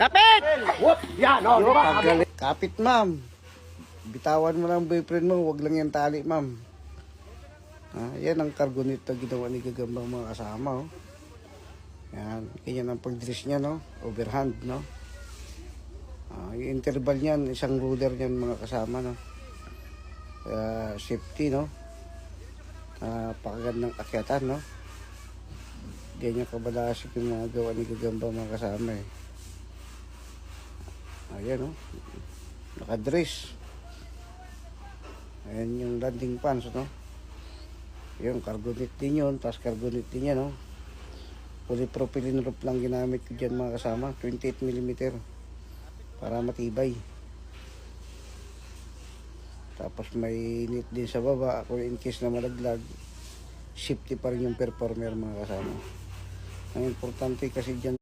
Kapit! Whoop! Yan, oh, di ba? Pagalit. Kapit, ma'am. Bitawan mo lang ang boyfriend mo, wag lang yan tali, ma'am. Ah, yan ang cargonet na ginawa ni Gagambang mga kasama, oh. Yan, ganyan ang pag-dress niya, no? Overhand, no? Ah, yung interval niyan, isang ruler niyan mga kasama, no? Kaya safety, no? Ah, pakagandang akyatan, no? Ganyan kabalasik yung mga gawa ni Gagamba mga kasama, eh. Ayan, oh. Nakadress. Ayan yung landing pants, no? Yung cargo net din yun, tapos cargo net din yan, no? Polypropylene rope lang ginamit ko dyan mga kasama, 28mm. Para matibay. Tapos may net din sa baba, kung in case na malaglag, safety pa rin yung performer mga kasama. Ang importante kasi dyan,